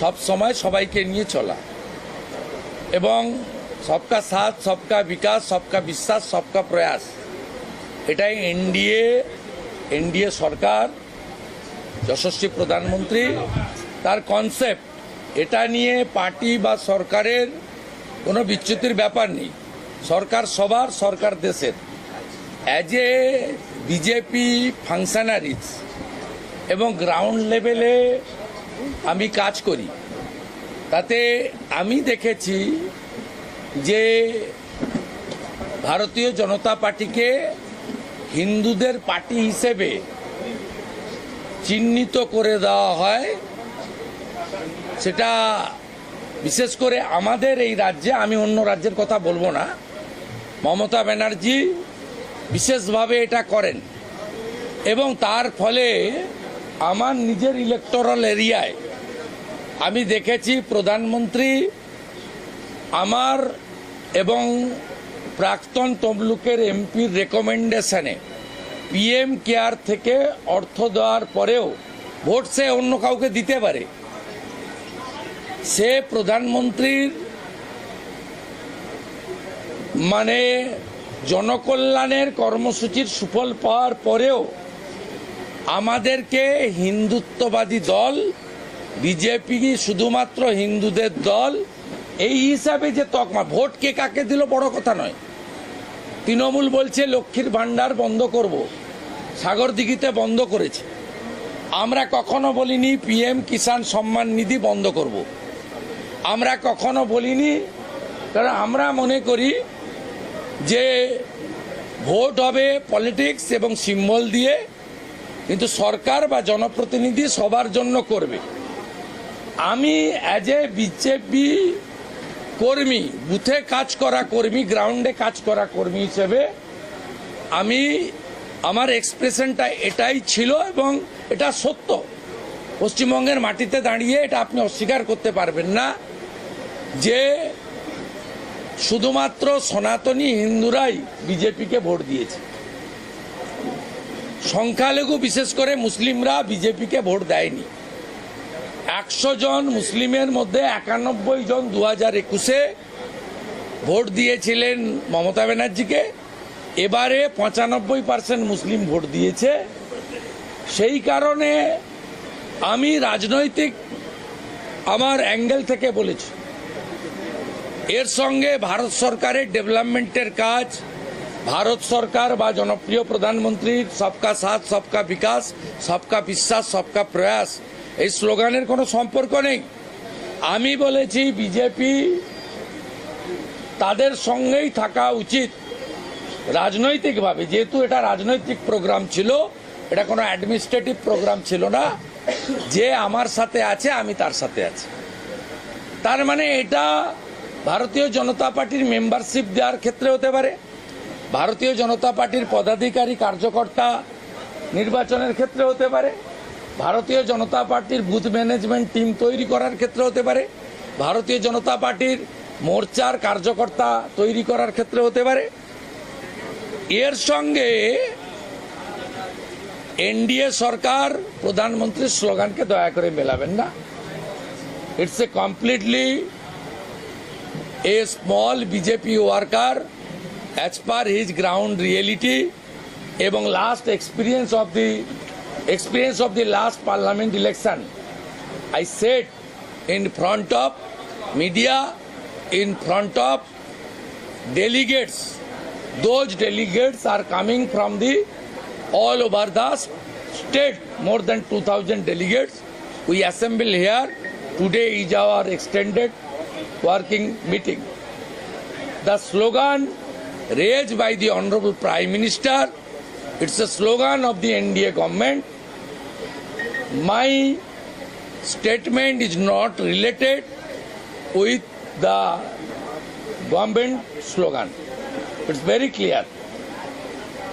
সব সময় সবাইকে নিয়ে চলা। এবং সবকা সাথ, সবকা বিকাশ, সবকা বিশ্বাস, সবকা প্রয়াস। এটাই এনডিএ এনডিএ সরকার, যশস্বী প্রধানমন্ত্রী, তার কনসেপ্ট এটা নিয়ে পার্টি বা সরকারের কোনো বিচ্যুতির ব্যাপার নেই। সরকার সবার, সরকার দেশের। অ্যাজ এ বিজেপি ফাংশনারিজ এবং গ্রাউন্ড লেভেলে আমি কাজ করি। তাতে আমি দেখেছি যে ভারতীয় জনতা পার্টিকে হিন্দুদের পার্টি হিসেবে চিহ্নিত করে দেওয়া হয়। সেটা বিশেষ করে আমাদের এই রাজ্যে, আমি অন্য রাজ্যের কথা বলব না। মমতা ব্যানার্জি বিশেষভাবে এটা করেন। এবং তার ফলে আমার নিজের ইলেকটোরাল এরিয়ায় আমি দেখেছি প্রধানমন্ত্রী আমার এবং প্রাক্তন তমলুকের এমপির রেকমেন্ডেশনে পিএম কেয়ার থেকে অর্থ দেওয়ার পরেও ভোট সে অন্য কাউকে দিতে পারে। সে প্রধানমন্ত্রীর মানে জনকল্যাণের কর্মসূচির সুফল পাওয়ার পরেও আমাদেরকে হিন্দুত্ববাদী দল, বিজেপি শুধুমাত্র হিন্দুদের দল, এই হিসাবে যে তকমা, ভোট কে কাকে দিল বড় কথা নয়। তৃণমূল বলছে, লক্ষ্মীর ভাণ্ডার বন্ধ করব। সাগর দিঘিতে বন্ধ করেছে। আমরা কখনো বলিনি পিএম কিষাণ সম্মান নিধি বন্ধ করব। আমরা কখনো বলিনি, কারণ আমরা মনে করি যে ভোট হবে পলিটিক্স এবং সিম্বল দিয়ে। কিন্তু সরকার বা জনপ্রতিনিধি সবার জন্য করবে। আমি অ্যাজ এ বিজেপি কর্মী, বুথে কাজ করা কর্মী গ্রাউন্ডে কাজ করা কর্মী হিসেবে আমি আমার এক্সপ্রেশনটা এটাই ছিল এবং এটা সত্য। পশ্চিমবঙ্গের মাটিতে দাঁড়িয়ে এটা আপনি অস্বীকার করতে পারবেন না যে শুধুমাত্র সনাতনী হিন্দুরাই বিজেপিকে ভোট দিয়েছে। সংখ্যালঘু বিশেষ করে মুসলিমরা বিজেপিকে ভোট দেয়নি। একশো জন মুসলিমের মধ্যে একানব্বই জন দু হাজার একুশে ভোট দিয়েছিলেন মমতা ব্যানার্জিকে। এবারে পঁচানব্বই পার্সেন্ট মুসলিম ভোট দিয়েছে। সেই কারণে আমি রাজনৈতিক আমার অ্যাঙ্গেল থেকে বলেছি। এর সঙ্গে ভারত সরকারের ডেভেলপমেন্টের কাজ ভারত সরকার বা জনপ্রিয় প্রধানমন্ত্রীর সবকা সাথ, সবকা বিকাশ, সবকা বিশ্বাস, সবকা প্রয়াস, এই স্লোগানের কোনো সম্পর্ক নেই। আমি বলেছি, বিজেপি তাদের সঙ্গেই থাকা উচিত। রাজনৈতিকভাবে, যেহেতু এটা রাজনৈতিক প্রোগ্রাম ছিল, এটা কোনো অ্যাডমিনিস্ট্রেটিভ প্রোগ্রাম ছিল না, যে আমার সাথে আছে, আমি তার সাথে আছি। তার মানে এটা ভারতীয় জনতা পার্টির মেম্বারশিপ দেওয়ার ক্ষেত্রে হতে পারে। ভারতীয় জনতা পার্টির পদাধিকারী কার্যকর্তা নির্বাচনের ক্ষেত্রে হতে পারে, ভারতীয় জনতা পার্টির বুথ ম্যানেজমেন্ট টিম তৈরি করার ক্ষেত্রে হতে পারে, ভারতীয় জনতা পার্টির মোর্চার কার্যকর্তা তৈরি করার ক্ষেত্রে হতে পারে। এর সঙ্গে এনডিএ সরকার প্রধানমন্ত্রীর স্লোগানকে দয়া করে মেলাবেন না। It's a completely a small BJP worker as per his ground reality এবং last experience of the experience of the last parliament election I set in front of media in front of delegates those delegates are coming from the all over the state more than 2000 delegates we assemble here today is our extended working meeting the slogan raised by the honorable prime minister. It's a slogan of the nda government. My statement is not related with the government slogan. It's very clear